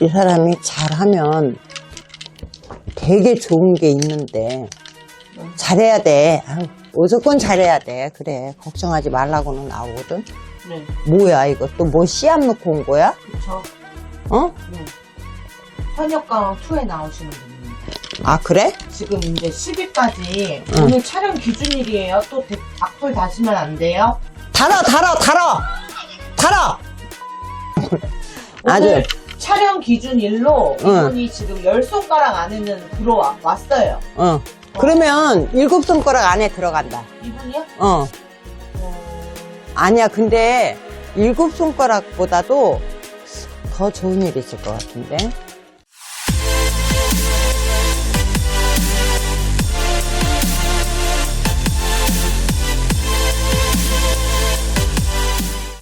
이 사람이 잘하면 되게 좋은 게 있는데 잘해야 돼. 아유, 무조건 잘해야 돼. 그래. 걱정하지 말라고는 나오거든. 네, 뭐야 이거 또 뭐 씨앗 넣고 온 거야? 그쵸. 어? 네. 현역강 2에 나오시는 분입니다. 아 그래? 지금 이제 10일까지 응. 오늘 촬영 기준일이에요. 또 대- 악플 다시면 안 돼요. 달아 달아 달아 달아. 아주 오늘 촬영 기준 일로 응. 이분이 지금 열 손가락 안에는 들어왔어요. 어. 그러면 일곱 손가락 안에 들어간다. 이분이요? 어. 어, 아니야 근데 일곱 손가락보다도 더 좋은 일 있을 것 같은데.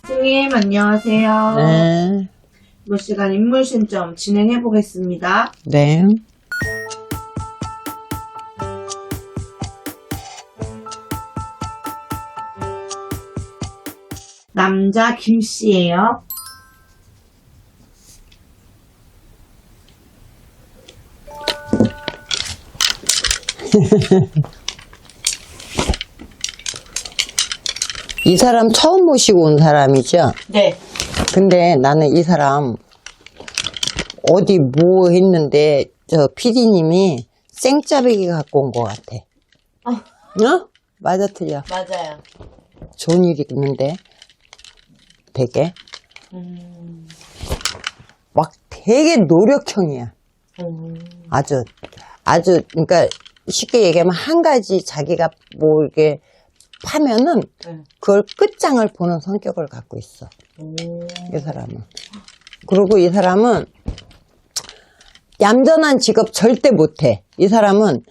선생님 안녕하세요. 네. 이번 시간 인물 신점 진행해 보겠습니다. 네. 남자 김 씨예요. 이 사람 처음 모시고 온 사람이죠? 네. 근데 나는 이 사람 어디 뭐 했는데 저 PD님이 생짜배기 갖고 온 것 같아. 어. 어? 맞아 틀려. 맞아요. 좋은 일이 있는데 되게 음, 막 되게 노력형이야. 음, 아주 아주 그러니까 쉽게 얘기하면 한 가지 자기가 뭐 이렇게 파면은 네. 그걸 끝장을 보는 성격을 갖고 있어. 오, 이 사람은. 그리고 이 사람은 얌전한 직업 절대 못해. 이 사람은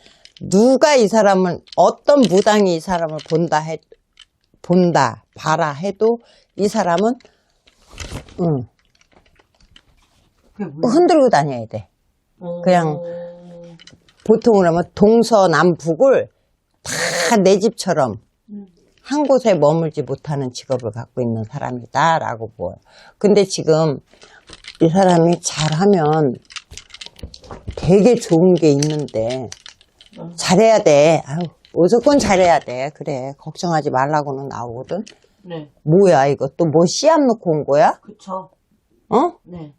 누가 이 사람을 어떤 무당이 이 사람을 본다 해 본다 봐라 해도 이 사람은 응? 흔들고 다녀야 돼. 어, 그냥 보통으로 하면 동서남북을 다 내 집처럼 음. 한 곳에 머물지 못하는 직업을 갖고 있는 사람이다 라고 보여. 근데 지금 이 사람이 잘하면 되게 좋은 게 있는데 음. 잘해야 돼. 아유, 무조건 잘해야 돼. 그래. 걱정하지 말라고는 나오거든. 네, 뭐야 이거 또뭐 씨앗 넣고 온 거야? 그쵸. 어? 네.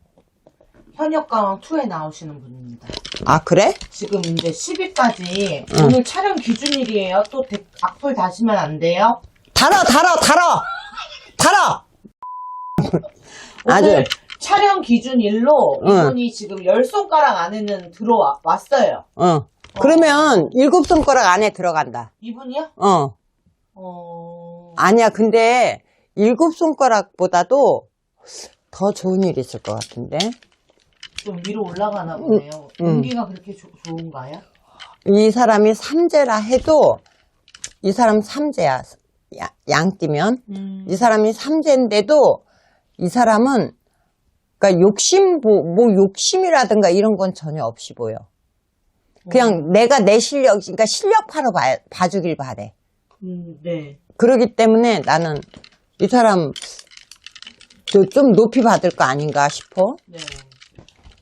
현역강 2에 나오시는 분 입니다. 아 그래? 지금 이제 10일까지 응. 오늘 촬영 기준일이에요. 또 대- 악플 다시면 안 돼요. 달아 달아 달아 달아. 아주 촬영 기준일로 응. 이분이 지금 열 손가락 안에는 들어왔어요. 어. 그러면 일곱 손가락 안에 들어간다. 이분이요? 어. 어, 아니야. 근데 일곱 손가락보다도 더 좋은 일이 있을 것 같은데. 좀 위로 올라가나 보네요. 응. 운기가 그렇게 조- 좋은가요? 이 사람이 삼재라 해도 이 사람 삼재야. 야- 양띠면. 음, 이 사람이 삼재인데도 이 사람은 그러니까 욕심 뭐, 뭐 욕심이라든가 이런 건 전혀 없이 보여. 그냥 내가 내 실력, 그러니까 실력파로 봐, 봐주길 바래. 음, 네. 그러기 때문에 나는 이 사람 저좀 높이 받을 거 아닌가 싶어. 네.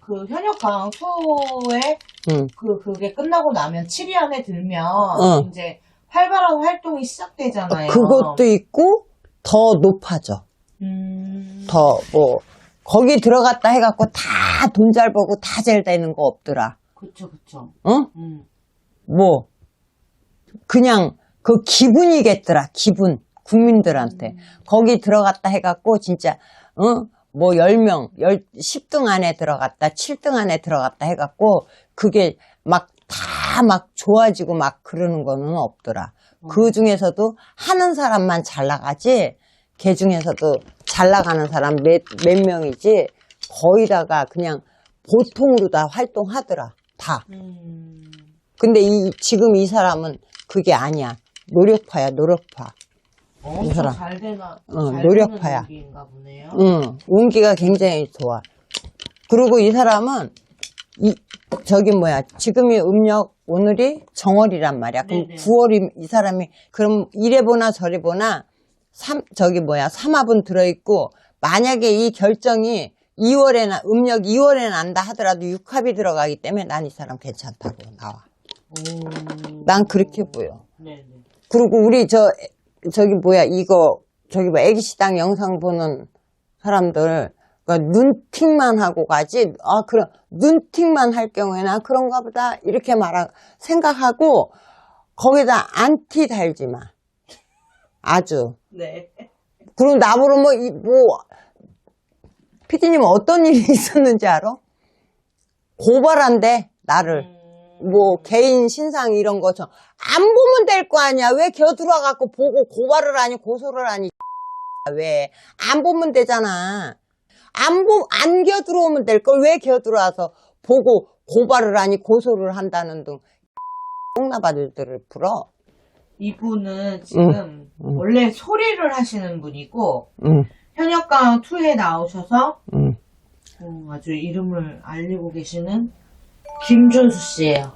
그 현역강 2에 응. 그, 그게 끝나고 나면 7위 안에 들면 어. 이제 활발한 활동이 시작되잖아요. 그것도 있고 더 높아져. 음, 더 뭐 거기 들어갔다 해갖고 다 돈 잘 벌고 다 잘 되는 거 없더라. 그쵸, 그쵸. 어? 음, 뭐 그냥 그 기분이겠더라. 기분 국민들한테 거기 들어갔다 해갖고 진짜 어 뭐 10명, 10, 10등 안에 들어갔다, 7등 안에 들어갔다 해갖고 그게 막 다 막 좋아지고 막 그러는 거는 없더라. 그 중에서도 하는 사람만 잘 나가지, 걔 중에서도 잘 나가는 사람 몇, 몇 명이지, 거의 다가 그냥 보통으로 다 활동하더라. 다. 음, 근데 이, 지금 이 사람은 그게 아니야. 노력파야, 노력파. 엄청 사람. 잘 되나, 어, 잘 노력파야. 되는 운기인가 보네요. 응, 운기가 굉장히 좋아. 그리고 이 사람은, 이, 저기 뭐야, 지금이 음력, 오늘이 정월이란 말이야. 그럼 네네. 9월이 이 사람이, 그럼 이래 보나 저래 보나, 삼, 저기 뭐야, 삼합은 들어 있고, 만약에 이 결정이 2월에 나, 음력 2월에 난다 하더라도 육합이 들어가기 때문에 난 이 사람 괜찮다고 나와. 오. 난 그렇게 보여. 네네. 그리고 우리 저, 저기 뭐야, 이거, 저기 뭐 애기 시당 영상 보는 사람들, 그러니까 눈팅만 하고 가지, 아, 그럼, 눈팅만 할 경우에는 아, 그런가 보다, 이렇게 말하, 생각하고, 거기다 안티 달지 마. 아주. 네. 그럼 나보러 뭐, 이, 뭐, 피디님 어떤 일이 있었는지 알아? 고발한대, 나를. 음. 뭐 개인 신상 이런 거죠. 안 보면 될 거 아니야. 왜 겨들어 갖고 보고 고발을 하니 고소를 하니 왜 안 보면 되잖아. 안 보 안 겨들어오면 될 걸 왜 겨들어와서 보고 고발을 하니 고소를 한다는 등 똥나바들들을 풀어. 이분은 지금 응. 원래 소리를 하시는 분이고 응, 현역강 2에 나오셔서 응. 어, 아주 이름을 알리고 계시는 김준수 씨예요.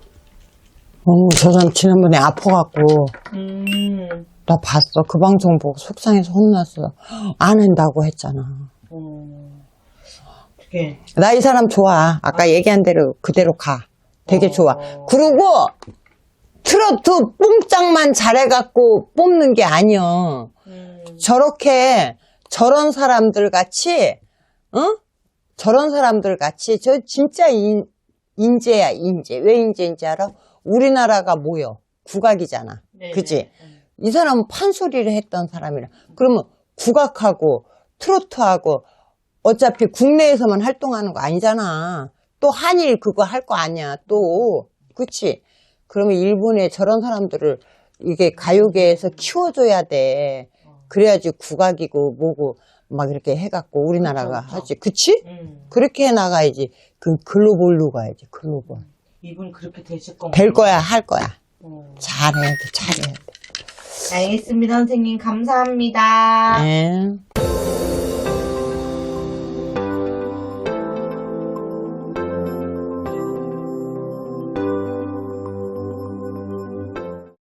어, 저 사람 지난번에 아파갖고 음. 나 봤어. 그 방송 보고 속상해서 혼났어. 안 한다고 했잖아. 어. 어떻게 나 이 사람 좋아. 아까 얘기한 대로 그대로 가. 되게 어. 좋아. 그리고 트로트 뽕짝만 잘해갖고 뽑는 게 아니여. 음. 저렇게 저런 사람들 같이, 어? 저런 사람들 같이 저 진짜 인, 인재야 인재. 왜 인재인지 알아? 우리나라가 뭐여? 국악이잖아. 네네. 그지? 음. 이 사람은 판소리를 했던 사람이라. 그러면 국악하고 트로트하고 어차피 국내에서만 활동하는 거 아니잖아. 또 한일 그거 할 거 아니야. 또. 그치? 그러면 일본에 저런 사람들을 이게 가요계에서 키워줘야 돼. 그래야지 국악이고 뭐고 막 이렇게 해갖고 우리나라가 그쵸. 하지. 그치? 음. 그렇게 해 나가야지. 그 글로벌로 가야지. 글로벌. 이분 그렇게 되실 건가요? 될 거야, 할 거야. 어. 잘해야 돼, 잘해야 돼. 알겠습니다, 선생님. 감사합니다. 예.